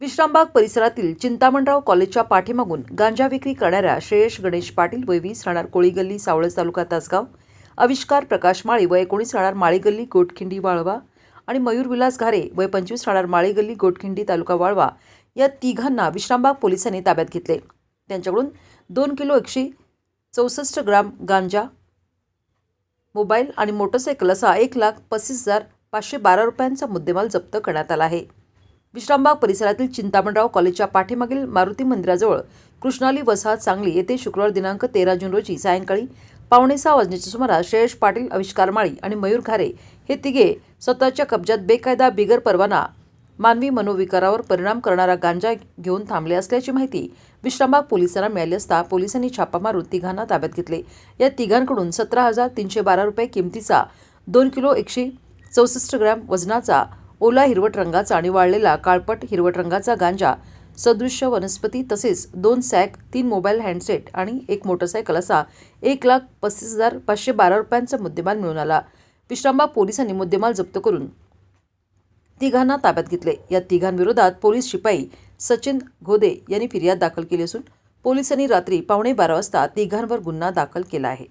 विश्रामबाग परिसरातील चिंतामणराव कॉलेजच्या पाठीमागून गांजा विक्री करणाऱ्या श्रेयश गणेश पाटील वय वीस राहणार कोळीगल्ली सावळज तालुका तासगाव. आविष्कार प्रकाश माळी वय एकोणीस राहणार माळीगल्ली गोटखिंडी वाळवा आणि मयूर विलास घारे वय पंचवीस राहणार माळीगल्ली गोटखिंडी तालुका वाळवा या तिघांना विश्रामबाग पोलिसांनी ताब्यात घेतले. त्यांच्याकडून दोन किलो एकशे चौसष्ट ग्राम गांजा मोबाईल आणि मोटरसायकल असा एक लाख पस्तीस हजार पाचशे बारा रुपयांचा मुद्देमाल जप्त करण्यात आला आहे. विश्रामबाग परिसरातील चिंतामणराव कॉलेजच्या पाठीमागील मारुती मंदिराजवळ कृष्णाली वसाहत सांगली येथे शुक्रवार दिनांक तेरा जून रोजी सायंकाळी पावणे सहा वाजण्याच्या सुमारास श्रेयश पाटील आविष्कार माळी आणि मयूर घारे हे तिघे स्वतःच्या कब्जात बेकायदा बिगर परवाना मानवी मनोविकारावर परिणाम करणारा गांजा घेऊन थांबले असल्याची माहिती विश्रामबाग पोलिसांना मिळाली असता पोलिसांनी छापा मारून तिघांना ताब्यात घेतले. या तिघांकडून सतरा हजार तीनशे बारा रुपये किमतीचा दोन किलो एकशे चौसष्ट ग्रॅम वजनाचा ओला हिरवट रंगाचा आणि वाळलेला काळपट हिरवट रंगाचा गांजा सदृश्य वनस्पती तसेच दोन सॅक तीन मोबाईल हँडसेट आणि एक मोटरसायकल असा एक लाख पस्तीस हजार पाचशे बारा रुपयांचा मुद्देमाल मिळून आला. विश्रामबाग पोलिसांनी मुद्देमाल जप्त करून तिघांना ताब्यात घेतले. या तिघांविरोधात पोलीस शिपाई सचिन घोदे यांनी फिर्याद दाखल केली असून पोलिसांनी रात्री पावणे बारा वाजता तिघांवर गुन्हा दाखल केला आहे.